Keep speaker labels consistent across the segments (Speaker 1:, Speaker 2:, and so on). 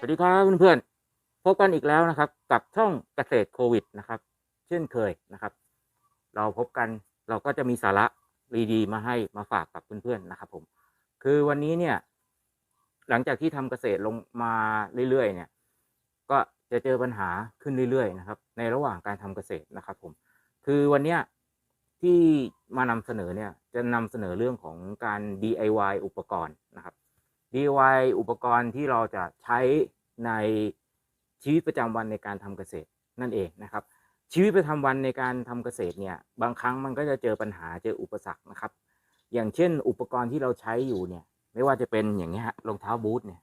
Speaker 1: สวัสดีครับเพื่อนๆพบกันอีกแล้วนะครับ กับช่องเกษตรโควิดนะครับ เช่นเคยนะครับ เราพบกันเราก็จะมีสาระดีๆมาให้มาฝากกับเพื่อนๆนะครับ ผม คือวันนี้เนี่ย หลังจากที่ทำเกษตรลงมาเรื่อยๆ เนี่ย ก็จะเจอปัญหาขึ้นเรื่อยๆนะครับ ในระหว่างการทำเกษตรนะครับ ผม คือวันเนี้ยที่มานำเสนอเนี่ยจะนำเสนอเรื่องของการ DIY อุปกรณ์นะครับ DIY อุปกรณ์ที่เราจะใช้ในชีวิตประจำวันในการทำเกษตรนั่นเองนะครับ ชีวิตประจำวันในการทำเกษตรเนี่ยบางครั้งมันก็จะเจอปัญหาเจออุปสรรคนะครับ อย่างเช่น อุปกรณ์ที่เราใช้อยู่เนี่ย ไม่ว่าจะเป็นอย่างนี้ยฮะรองเท้าบูทเนี่ย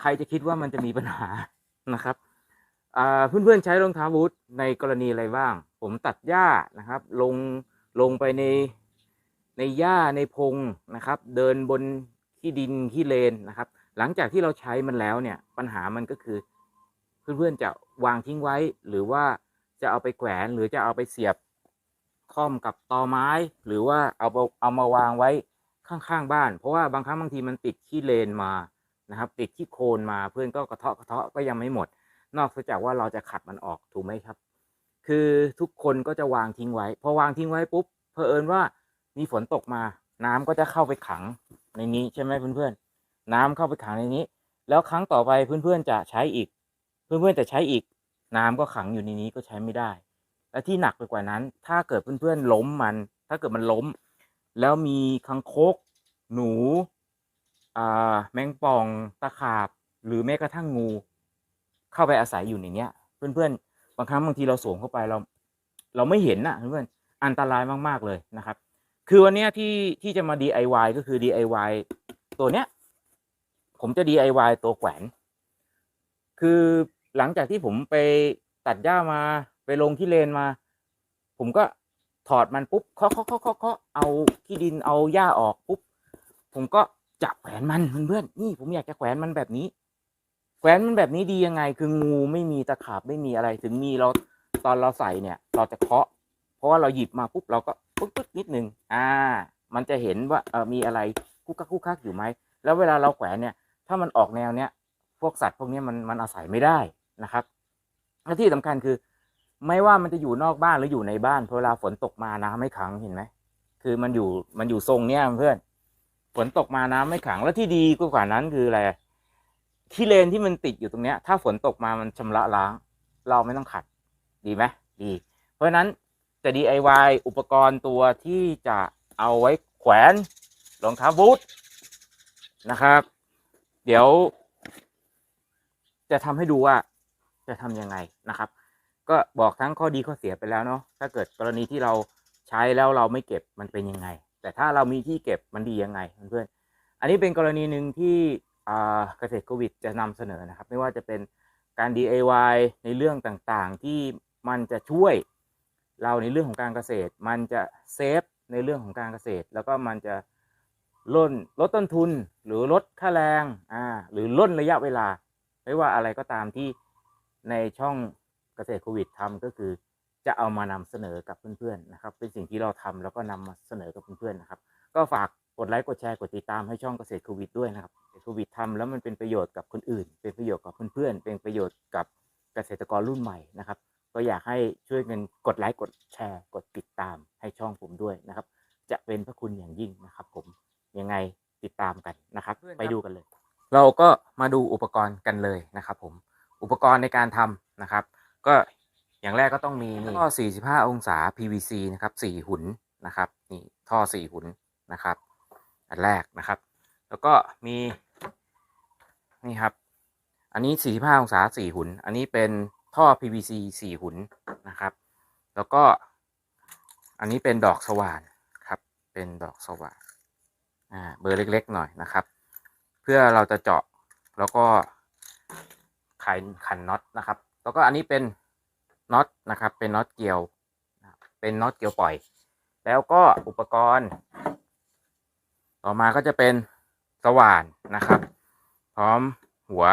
Speaker 1: ใครจะคิดว่ามันจะมีปัญหานะครับเพื่อนๆใช้รองเท้าบูทในกรณีอะไรบ้าง ผมตัดหญ้านะครับ ลงลงไปในในหญ้าในพงนะครับ เดินบน ขี้ดินขี้เลนนะครับ หลังจากที่เราใช้มันแล้วเนี่ยปัญหามันก็คือ เพื่อนๆจะวางทิ้งไว้ หรือว่าจะเอาไปแขวนหรือจะเอาไปเสียบค่อมกับตอไม้ หรือว่าเอาเอามาวางไว้ข้างๆบ้าน เพราะว่าบางครั้งบางทีมันติดขี้เลนมานะครับ ติดขี้โคลนมาเพื่อนก็กระเทาะกระเทาะก็ยังไม่หมด นอกจากว่าเราจะขัดมันออกถูกไหมครับ คือทุกคนก็จะวางทิ้งไว้ พอวางทิ้งไว้ปุ๊บเผอิญว่ามีฝนตกมาน้ำก็จะเข้าไปขัง ในนี้ใช่ไหมเพื่อนๆน้ำเข้าไปขังในนี้ แล้วครั้งต่อไปเพื่อนๆจะใช้อีก เพื่อนๆจะใช้อีก น้ำก็ขังอยู่ในนี้ก็ใช้ไม่ได้ และที่หนักไปกว่านั้น ถ้าเกิดเพื่อนๆล้มมัน ถ้าเกิดมันล้ม แล้วมีคังคก หนูอ่าแมงป่องตะขาบ หรือแม้กระทั่งงู เข้าไปอาศัยอยู่ในเนี้ย เพื่อนๆบางครั้งบางทีเราสวมเข้าไปเรา เราไม่เห็นนะเพื่อนๆอันตรายมากๆเลยนะครับ คือวันเนี้ยที่ที่จะมา DIY ก็คือ DIY ตัวเนี้ย ผมจะ DIY ตัวแขวน คือหลังจากที่ผมไปตัดหญ้ามาไปลงขี้เลนมา ผมก็ถอดมันปุ๊บเคาะเคาะเคาะเคาะเคาะเอาขี้ดินเอาหญ้าออกปุ๊บผมก็จับแขวนมันเพื่อนๆนี่ผมอยากจะแขวนมันแบบนี้ แขวนมันแบบนี้ดียังไง คืองูไม่มีตะขาบไม่มีอะไร ถึงมีเราตอนเราใส่เนี่ย เราจะเคาะ เพราะว่าเราหยิบมาปุ๊บเราก็ ปึ๊กปึ๊กนิดนึงอ่า มันจะเห็นว่าเออมีอะไรคุกคักคุกคักอยู่ไหมแล้วเวลาเราแขวนเนี่ย ถ้ามันออกแนวเนี้ยพวกสัตว์พวกเนี้ยมันมันอาศัยไม่ได้นะครับและที่สำคัญคือ ไม่ว่ามันจะอยู่นอกบ้านหรืออยู่ในบ้านพอเวลาฝนตกมาน้ำไม่ขังเห็นไหมคือมันอยู่มันอยู่ทรงเนี้ยเพื่อนฝนตกมาน้ำไม่ขังแล้วที่ดีกว่านั้นคืออะไรขี้เลนที่มันติดอยู่ตรงเนี้ย ถ้าฝนตกมามันชำระล้าง เราไม่ต้องขัด ดีไหมดี เพราะฉะนั้น จะ DIY อุปกรณ์ตัวที่จะเอาไว้แขวนรองเท้าบูทนะครับ เดี๋ยว จะทำให้ดูว่าจะทำยังไงนะครับ ก็บอกทั้งข้อดีข้อเสียไปแล้วเนาะถ้าเกิดกรณีที่เราใช้แล้วเราไม่เก็บมันเป็นยังไง แต่ถ้าเรามีที่เก็บมันดียังไงเพื่อนๆอันนี้เป็นกรณีหนึ่งที่เกษตรโควิดจะนำเสนอนะครับ ไม่ว่าจะเป็นการ DIY ในเรื่องต่างๆที่มันจะช่วย เราในเรื่องของการเกษตร มันจะเซฟในเรื่องของการเกษตร แล้วก็มันจะลดลดต้นทุนหรือลดค่าแรงอ่าหรือลดระยะเวลา ไม่ว่าอะไรก็ตามที่ในช่องเกษตรโควิดทำก็คือ จะเอามานำเสนอกับเพื่อนๆนะครับ เป็นสิ่งที่เราทำแล้วก็นำมาเสนอกับเพื่อนๆนะครับ ก็ฝากกดไลค์กดแชร์กดติดตามให้ช่องเกษตรโควิดด้วยนะครับเกษตรโควิดทำแล้วมันเป็นประโยชน์กับคนอื่น เป็นประโยชน์กับเพื่อนๆเป็นประโยชน์กับเกษตรกรรุ่นใหม่นะครับ ก็อยากให้ช่วยกันกดไลค์กดแชร์กดติดตามให้ช่องผมด้วยนะครับ จะเป็นพระคุณอย่างยิ่งนะครับ ผมยังไงติดตามกันนะครับ ไปดูกันเลย เราก็มาดูอุปกรณ์กันเลยนะครับ ผมอุปกรณ์ในการทำนะครับ ก็อย่างแรกก็ต้องมีนี่ท่อ 45 องศา PVC นะครับ 4 หุนนะครับนี่ท่อ 4 หุนนะครับ อันแรกนะครับ แล้วก็มีนี่ครับ อันนี้ 45 องศา 4 หุนอันนี้เป็น ท่อ PVC 4หุนนะครับ แล้วก็อันนี้เป็นดอกสว่านครับ เป็นดอกสว่านอ่าเบอร์เล็กๆหน่อยนะครับ เพื่อเราจะเจาะแล้วก็ไขขันน็อตนะครับ แล้วก็อันนี้เป็นน็อตนะครับ เป็นน็อตเกี่ยว เป็นน็อตเกี่ยวปล่อย แล้วก็อุปกรณ์ ต่อมาก็จะเป็นสว่านนะครับ พร้อมหัว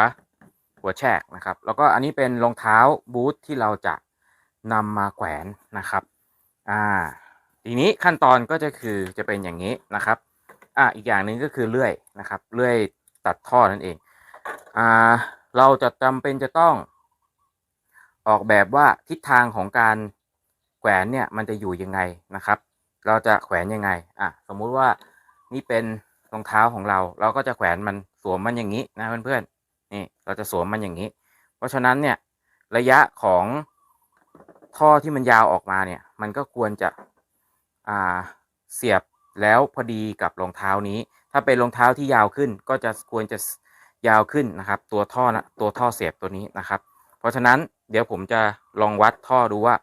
Speaker 1: หัวแฉกนะครับ แล้วก็อันนี้เป็นรองเท้าบูทที่เราจะนำมาแขวนนะครับ อ่า ทีนี้ขั้นตอนก็จะคือจะเป็นอย่างนี้นะครับ อ่าอีกอย่างหนึ่งก็คือเลื่อยนะครับ เลื่อยตัดท่อนั่นเอง อ่า เราจะจำเป็นจะต้อง ออกแบบว่าทิศทางของการแขวนเนี่ยมันจะอยู่ยังไงนะครับ เราจะแขวนยังไง อะ สมมุติว่านี่เป็นรองเท้าของเรา เราก็จะแขวนมันสวมมันอย่างนี้นะเพื่อนๆ นี่เราจะสวมมันอย่างนี้ เพราะฉะนั้นเนี่ยระยะของท่อที่มันยาวออกมาเนี่ย มันก็ควรจะอ่าเสียบแล้วพอดีกับรองเท้านี้ ถ้าเป็นรองเท้าที่ยาวขึ้นก็จะควรจะยาวขึ้นนะครับ ตัวท่อนะตัวท่อเสียบตัวนี้นะครับ เพราะฉะนั้นเดี๋ยวผมจะลองวัดท่อดูว่า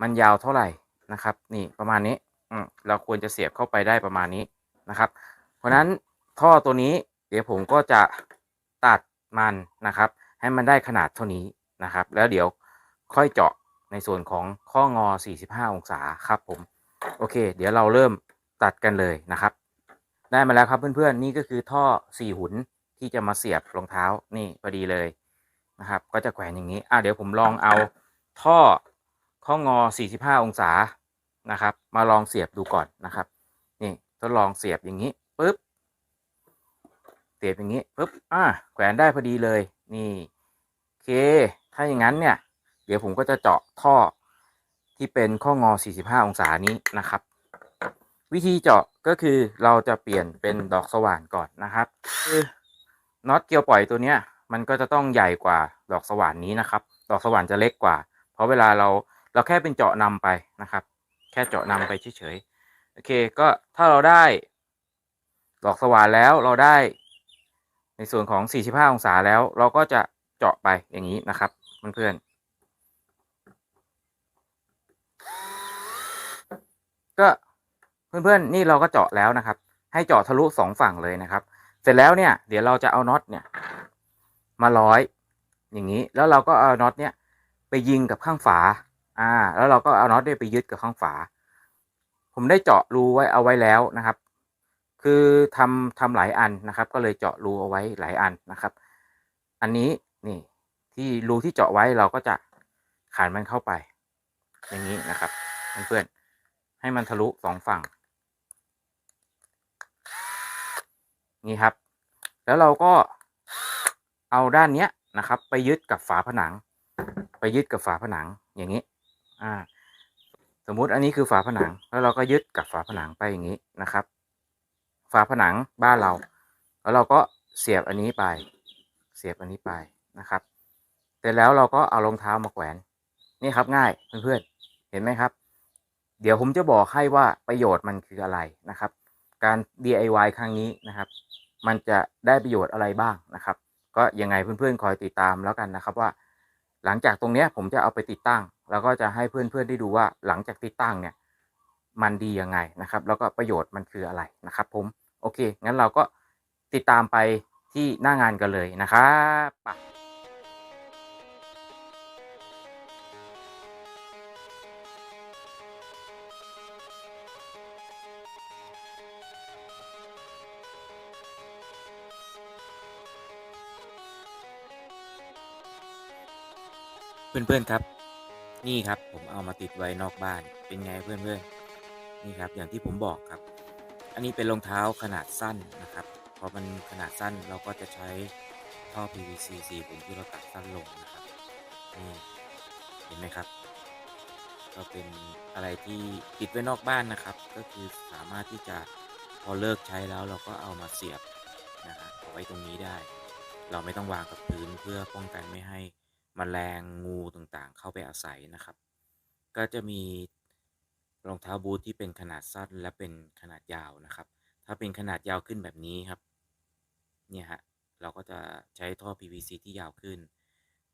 Speaker 1: มันยาวเท่าไหร่นะครับ นี่ประมาณนี้อืมเราควรจะเสียบเข้าไปได้ประมาณนี้นะครับ เพราะฉะนั้นท่อตัวนี้เดี๋ยวผมก็จะตัด มันนะครับ ให้มันได้ขนาดเท่านี้นะครับ แล้วเดี๋ยวค่อยเจาะในส่วนของข้องอ 45 องศาครับผม โอเค เดี๋ยวเราเริ่มตัดกันเลยนะครับ ได้มาแล้วครับเพื่อนๆ นี่ก็คือท่อ 4 หุนที่จะมาเสียบรองเท้านี่พอดีเลยนะครับ ก็จะแขวนอย่างนี้ อะเดี๋ยวผมลองเอาท่อข้องอ 45 องศานะครับ มาลองเสียบดูก่อนนะครับ นี่ทดลองเสียบอย่างนี้ปุ๊บ เสียบอย่างนี้ปุ๊บอ่าแขวนได้พอดีเลย นี่โอเค ถ้าอย่างนั้นเนี่ย เดี๋ยวผมก็จะเจาะท่อที่เป็นข้องอ 45 องศานี้นะครับ วิธีเจาะก็คือเราจะเปลี่ยนเป็นดอกสว่านก่อนนะครับคือน็อตเกลียวปล่อยตัวเนี้ย มันก็จะต้องใหญ่กว่าดอกสว่านนี้นะครับ ดอกสว่านจะเล็กกว่า เพราะเวลาเราเราแค่เป็นเจาะนำไปนะครับ แค่เจาะนำไปเฉยๆโอเคก็ถ้าเราได้ดอกสว่านแล้วเราได้ ในส่วนของ 45 องศาแล้วเราก็จะเจาะไปอย่างนี้นะครับเพื่อนๆก็เพื่อนๆนี่เราก็เจาะแล้วนะครับ ให้เจาะทะลุสองฝั่งเลยนะครับ เสร็จแล้วเนี่ย เดี๋ยวเราจะเอาน็อตเนี่ย มาร้อย อย่างนี้ แล้วเราก็เอาน็อตเนี่ย ไปยิงกับข้างฝา อ่า แล้วเราก็เอาน็อตเนี่ยไปยึดกับข้างฝา ผมได้เจาะรูไว้เอาไว้แล้วนะครับ คือทำทำหลายอันนะครับ ก็เลยเจาะรูเอาไว้หลายอันนะครับ อันนี้นี่ที่รูที่เจาะไว้เราก็จะขานมันเข้าไป อย่างนี้นะครับเพื่อนๆให้มันทะลุสองฝั่ง นี่ครับ แล้วเราก็เอาด้านเนี้ยนะครับ ไปยึดกับฝาผนัง ไปยึดกับฝาผนังอย่างนี้ อ่า สมมุติอันนี้คือฝาผนัง แล้วเราก็ยึดกับฝาผนังไปอย่างนี้นะครับ ฝาผนังบ้านเรา แล้วเราก็เสียบอันนี้ไป เสียบอันนี้ไปนะครับ เสร็จแล้วเราก็เอารองเท้ามาแขวน นี่ครับง่ายเพื่อนๆ เห็นไหมครับ เดี๋ยวผมจะบอกให้ว่าประโยชน์มันคืออะไรนะครับ การ DIY ครั้งนี้นะครับ มันจะได้ประโยชน์อะไรบ้างนะครับ ก็ยังไงเพื่อนๆ คอยติดตามแล้วกันนะครับว่า หลังจากตรงเนี้ยผมจะเอาไปติดตั้ง แล้วก็จะให้เพื่อนๆได้ดูว่าหลังจากติดตั้งเนี่ยมันดียังไงนะครับ แล้วก็ประโยชน์มันคืออะไรนะครับผมโอเค งั้นเราก็ติดตามไปที่หน้างานกันเลยนะครับไปเพื่อนๆครับ นี่ครับผมเอามาติดไว้นอกบ้านเป็นไงเพื่อนๆนี่ครับ อย่างที่ผมบอกครับ อันนี้เป็นรองเท้าขนาดสั้นนะครับ พอมันขนาดสั้นเราก็จะใช้ท่อ PVC สีผมที่เราตัดสั้นลงนะครับ นี่เห็นไหมครับ ก็เป็นอะไรที่ติดไว้นอกบ้านนะครับ ก็คือสามารถที่จะพอเลิกใช้แล้วเราก็เอามาเสียบนะฮะเอาไว้ตรงนี้ได้ เราไม่ต้องวางกับพื้นเพื่อป้องกันไม่ให้มแมลงงูต่างๆ เข้าไปอาศัยนะครับ ก็จะมี รองเท้าบูทที่เป็นขนาดสั้นและเป็นขนาดยาวนะครับ ถ้าเป็นขนาดยาวขึ้นแบบนี้ครับ เนี่ยฮะ เราก็จะใช้ท่อ PVC ที่ยาวขึ้น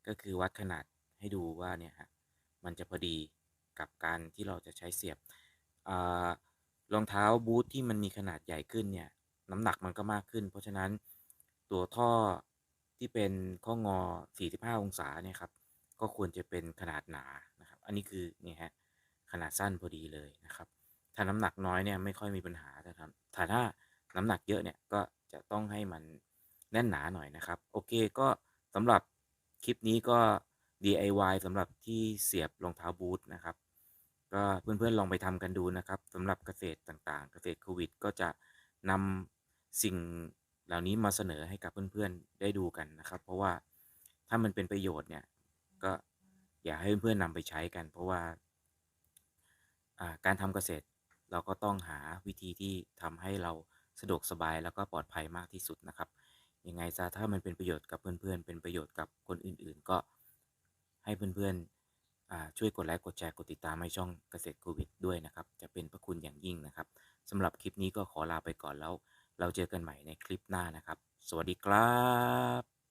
Speaker 1: ก็คือวัดขนาดให้ดูว่าเนี่ยฮะ มันจะพอดีกับการที่เราจะใช้เสียบรองเท้าบูทที่มันมีขนาดใหญ่ขึ้นเนี่ย น้ำหนักมันก็มากขึ้น เพราะฉะนั้นตัวท่อที่เป็นข้องอ 45 องศาเนี่ยครับ ก็ควรจะเป็นขนาดหนา นะครับ อันนี้คือเนี่ยฮะ ขนาดสั้นพอดีเลยนะครับ ถ้าน้ำหนักน้อยเนี่ยไม่ค่อยมีปัญหาแต่ถ้าถ้าน้ำหนักเยอะเนี่ยก็จะต้องให้มันแน่นหนาหน่อยนะครับ โอเคก็สำหรับคลิปนี้ก็ DIY สำหรับที่เสียบรองเท้าบูทนะครับ ก็เพื่อนๆลองไปทำกันดูนะครับสำหรับเกษตรต่างๆ เกษตรโควิด ก็จะนำสิ่งเหล่านี้มาเสนอให้กับเพื่อนๆได้ดูกันนะครับ เพราะว่า
Speaker 2: ถ้ามันเป็นประโยชน์เนี่ยก็อยากให้เพื่อนๆนำไปใช้กัน เพราะว่า การทำเกษตร เราก็ต้องหาวิธีที่ทำให้เราสะดวกสบายแล้วก็ปลอดภัยมากที่สุดนะครับ ยังไงซะถ้ามันเป็นประโยชน์กับเพื่อนๆ เป็นประโยชน์กับคนอื่นๆ ก็ให้เพื่อนๆอ่าช่วยกดไลค์กดแชร์กดติดตามให้ช่องเกษตรโควิดด้วยนะครับ จะเป็นพระคุณอย่างยิ่งนะครับสำหรับคลิปนี้ก็ขอลาไปก่อนแล้ว เราเจอกันใหม่ในคลิปหน้านะครับ สวัสดีครับ